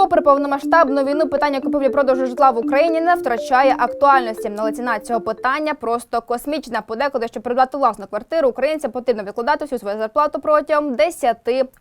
Попри повномасштабну війну, питання купівлі-продажу житла в Україні не втрачає актуальності. Але ціна цього питання просто космічна. Подекуди, щоб придбати власну квартиру, українцям потрібно відкладати всю свою зарплату протягом 10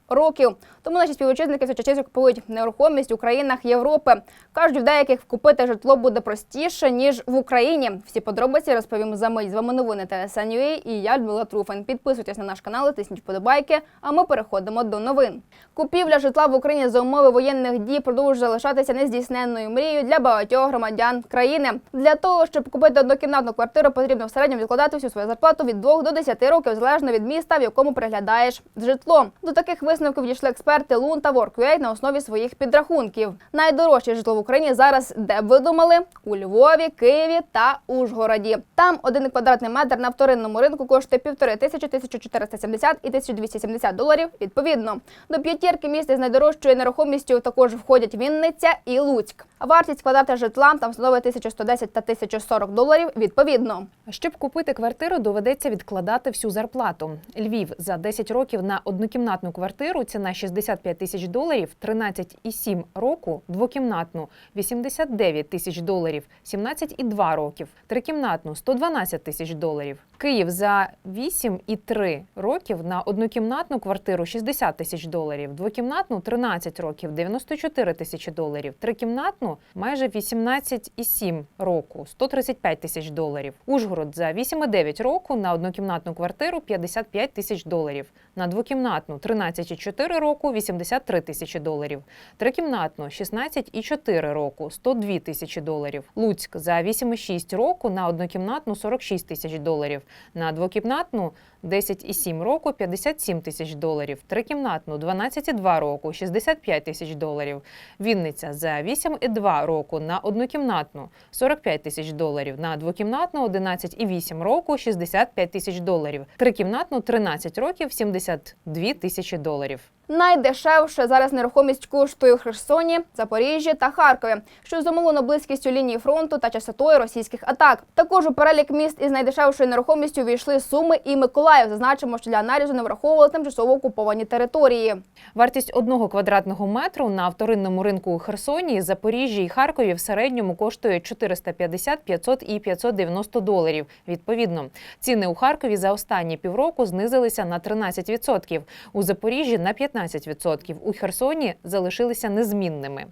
років. Тому наші співвітчизники все частіше купують нерухомість у країнах Європи. Кажуть, в деяких купити житло буде простіше ніж в Україні. Всі подробиці розповім за мить. З вами новини ТСНЮА і я Людмила Труфан. Підписуйтесь на наш канал, тисніть вподобайки. А ми переходимо до новин. Купівля житла в Україні за умови воєнних дій продовжує залишатися нездійсненною мрією для багатьох громадян країни. Для того щоб купити однокімнатну квартиру, потрібно в середньому відкладати всю свою зарплату від 2 до 10 років, залежно від міста, в якому приглядаєш житло. До таких висновків дійшли експерти Лун та Work.ua на основі своїх підрахунків. Найдорожче житло в Україні зараз, де б ви думали, у Львові, Києві та Ужгороді. Там один квадратний метр на вторинному ринку коштує півтори тисячі, 1470 і 1270 доларів відповідно. До п'ятірки міст із найдорожчою нерухомістю також входять Вінниця і Луцьк. Вартість квадрата житла там становить 1110 та 1040 доларів відповідно. Щоб купити квартиру, доведеться відкладати всю зарплату. Львів за 10 років на однокімнатну квартиру ціна 65 тисяч доларів, 13,7 року, двокімнатну 89 тисяч доларів, 17,2 років, трикімнатну 112 тисяч доларів. Київ за 8,3 років на однокімнатну квартиру 60 тисяч доларів, двокімнатну 13 років 94 тисячі доларів, трикімнатну майже 18,7 року 135 тисяч доларів. Ужгород за 8,9 року на однокімнатну квартиру 55 тисяч доларів, на двокімнатну 13,4 року 83 тисячі доларів, трикімнатну 16,4 року 102 тисячі доларів. Луцьк за 8,6 року на однокімнатну 46 тисяч доларів, на двокімнатну 10,7 року 57 тисяч доларів, трикімнатну 12,2 року 65 тисяч доларів. Вінниця за 8,2 року на однокімнатну 45 тисяч доларів, на двокімнатну 11,8 року 65 тисяч доларів, трикімнатну 13 років 72 тисячі доларів. Найдешевше зараз нерухомість коштує у Херсоні, Запоріжжі та Харкові, що зумовлено близькістю лінії фронту та частотою російських атак. Також у перелік міст із найдешевшою нерухомістю війшли Суми і Миколаїв. Зазначимо, що для аналізу не враховували тимчасово окуповані території. Вартість одного квадратного метру на вторинному ринку у Херсоні, Запоріжжі і Харкові в середньому коштує 450, 500 і 590 доларів. Відповідно, ціни у Харкові за останні півроку знизилися на 13%, у Запоріжжі на 15%, у Херсоні залишилися незмінними.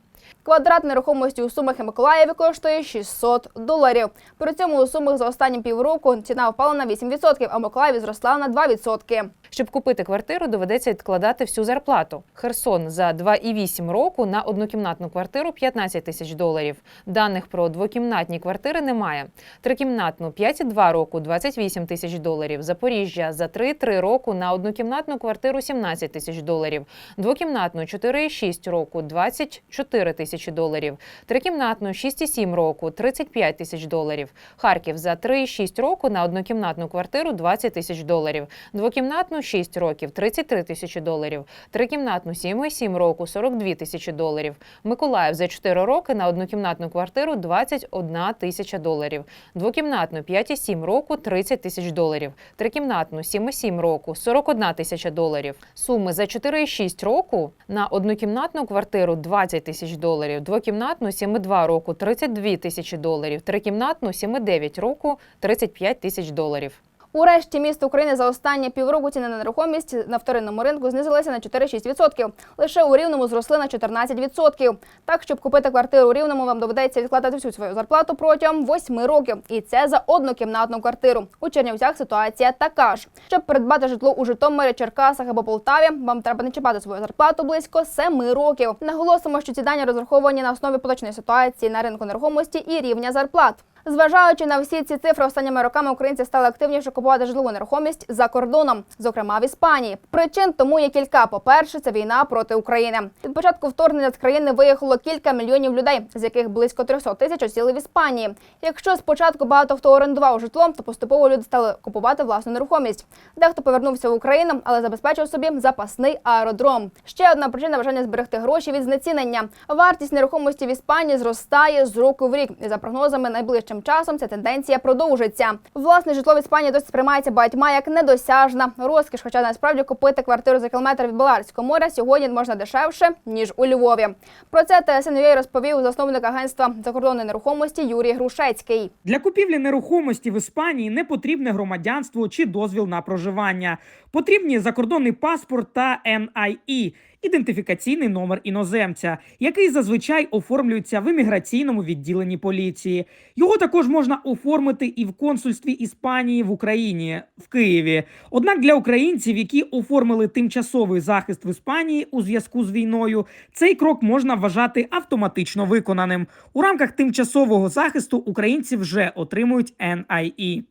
Квадрат нерухомості у Сумах і Миколаєві коштує 600 доларів. При цьому у Сумах за останні півроку ціна впала на 8%, а в Миколаєві зросла на 2%. Щоб купити квартиру, доведеться відкладати всю зарплату. Херсон за 2,8 року на однокімнатну квартиру 15 тисяч доларів. Даних про двокімнатні квартири немає. Трикімнатну 5,2 року 28 тисяч доларів. Запоріжжя за 3,3 року на однокімнатну квартиру 17 тисяч доларів. Двокімнатну 4,6 року 24 тисячі доларів. Трикімнатну 6,7 року 35 тисяч доларів. Харків за 3,6 року на однокімнатну квартиру 20 тисяч доларів. Двокімнатну 6 років 33 тисячі доларів. Трикімнатну 7,7 року 42 тисячі доларів. Миколаїв за 4 роки на однокімнатну квартиру 21 тисяча доларів. Двокімнатну 5,7 року 30 тисяч доларів. Трикімнатну 7,7 року 41 тисяча доларів. Суми за 4,6 року на однокімнатну квартиру 20 тисяч доларів. Двокімнатну 7,2 року 32 тисячі доларів. Трикімнатну 7,9 року 35 тисяч доларів. У решті міст України за останні півроку ціни на нерухомість на вторинному ринку знизилися на 4-6%. Лише у Рівному зросли на 14%. Так, щоб купити квартиру у Рівному, вам доведеться відкладати всю свою зарплату протягом 8 років. І це за однокімнатну квартиру. У Чернівцях ситуація така ж. Щоб придбати житло у Житомирі, Черкасах або Полтаві, вам треба не чіпати свою зарплату близько 7 років. Наголосимо, що ці дані розраховані на основі поточної ситуації на ринку нерухомості і рівня зарплат. Зважаючи на всі ці цифри, останніми роками українці стали активніше купувати житлову нерухомість за кордоном, зокрема в Іспанії. Причин тому є кілька. По-перше, це війна проти України. Від початку вторгнення з країни виїхало кілька мільйонів людей, з яких близько 300 тисяч осіли в Іспанії. Якщо спочатку багато хто орендував житло, то поступово люди стали купувати власну нерухомість. Дехто повернувся в Україну, але забезпечив собі запасний аеродром. Ще одна причина бажання зберегти гроші від знецінення. Вартість нерухомості в Іспанії зростає з року в рік. І за прогнозами найближчим часом ця тенденція продовжиться. Власне житло в Іспанії досить нерухомість сприймається багатьма як недосяжна розкіш. Хоча насправді купити квартиру за кілометр від Баларського моря сьогодні можна дешевше ніж у Львові. Про це ТСНВ розповів засновник агентства закордонної нерухомості Юрій Грушецький. Для купівлі нерухомості в Іспанії не потрібне громадянство чи дозвіл на проживання. Потрібні закордонний паспорт та NIE – ідентифікаційний номер іноземця, який зазвичай оформлюється в імміграційному відділенні поліції. Його також можна оформити і в консульстві Іспанії в Україні в Києві. Однак для українців, які оформили тимчасовий захист в Іспанії у зв'язку з війною, цей крок можна вважати автоматично виконаним. У рамках тимчасового захисту українці вже отримують NIE.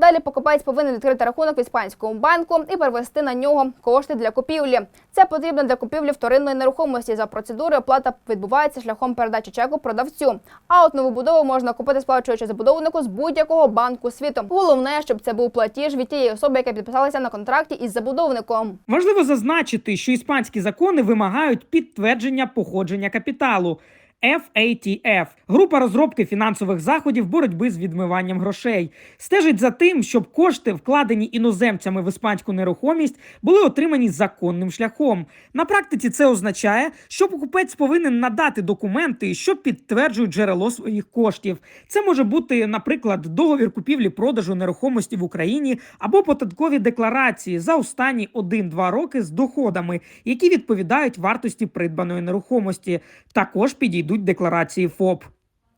Далі покупець повинен відкрити рахунок в іспанському банку і перевести на нього кошти для купівлі. Це потрібно для купівлі вторинної нерухомості. За процедурою оплата відбувається шляхом передачі чеку продавцю. А от нову будову можна купити, сплачуючи забудовнику з будь-якого банку світу. Головне, щоб це був платіж від тієї особи, яка підписалася на контракті із забудовником. Важливо зазначити, що іспанські закони вимагають підтвердження походження капіталу. FATF – група розробки фінансових заходів боротьби з відмиванням грошей, стежить за тим, щоб кошти, вкладені іноземцями в іспанську нерухомість, були отримані законним шляхом. На практиці це означає, що покупець повинен надати документи, що підтверджують джерело своїх коштів. Це може бути, наприклад, договір купівлі-продажу нерухомості в Україні або податкові декларації за останні 1-2 роки з доходами, які відповідають вартості придбаної нерухомості. Також підійдуть декларації ФОП.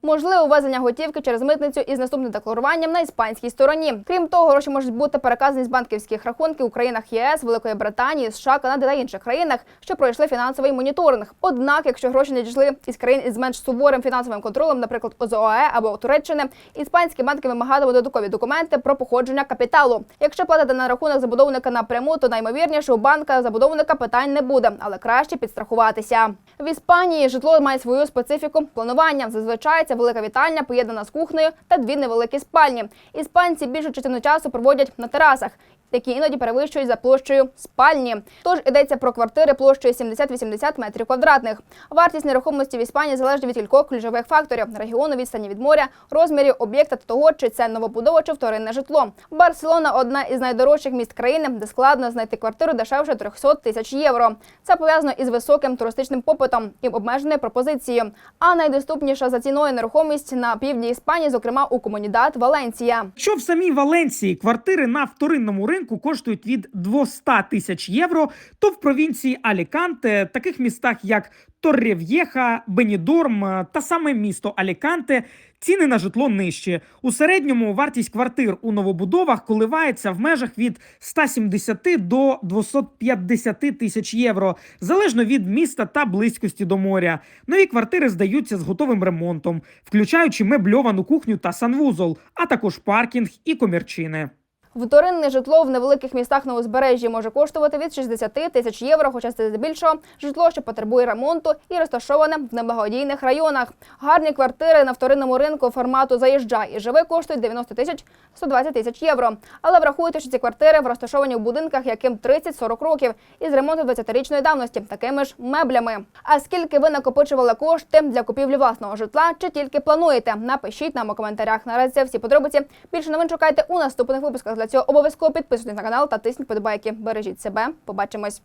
Можливе ввезення готівки через митницю із наступним декларуванням на іспанській стороні. Крім того, гроші можуть бути переказані з банківських рахунків у країнах ЄС, Великої Британії, США, Канади та інших країнах, що пройшли фінансовий моніторинг. Однак, якщо гроші не дійшли із країн із менш суворим фінансовим контролем, наприклад, ОЗОАЕ або Туреччини, іспанські банки вимагатимуть додаткові документи про походження капіталу. Якщо платите на рахунок забудовника напряму, то наймовірніше у банка забудовника питань не буде, але краще підстрахуватися. В Іспанії житло має свою специфіку планування. Зазвичай це велика вітальня, поєднана з кухнею та дві невеликі спальні. Іспанці більшу частину часу проводять на терасах. Які іноді перевищують за площею спальні. Тож йдеться про квартири площею 70-80 метрів квадратних. Вартість нерухомості в Іспанії залежить від кількох ключових факторів: регіону, відстані від моря, розмірів об'єкта та того, чи це новобудова чи вторинне житло. Барселона одна із найдорожчих міст країни, де складно знайти квартиру дешевше 300 тисяч євро. Це пов'язано із високим туристичним попитом і обмеженою пропозицією. А найдоступніша за ціною нерухомість на півдні Іспанії, зокрема у комунідат Валенсія. Що в самій Валенції квартири на вторинному ринку коштують від 200 тисяч євро, то в провінції Аліканте, таких містах як Торрев'єха, Бенідорм е, та саме місто Аліканте. Ціни на житло нижчі. У середньому вартість квартир у новобудовах коливається в межах від 170 до 250 тисяч євро, залежно від міста та близькості до моря. Нові квартири здаються з готовим ремонтом, включаючи мебльовану кухню та санвузол, а також паркінг і комірчини. Вторинне житло в невеликих містах на узбережжі може коштувати від 60 тисяч євро, хоча це здебільшого житло, що потребує ремонту і розташоване в неблагодійних районах. Гарні квартири на вторинному ринку формату заїжджай і живи коштують 90 тисяч 120 тисяч євро. Але врахуйте, що ці квартири в розташовані в будинках, яким 30-40 років, із ремонту 20-річної давності, такими ж меблями. А скільки ви накопичували кошти для купівлі власного житла, чи тільки плануєте? Напишіть нам у коментарях. Наразі всі подробиці. Більше новин шукайте у наступних випусках. Для цього обов'язково підписуйтесь на канал та тисніть подобайки. Бережіть себе. Побачимось.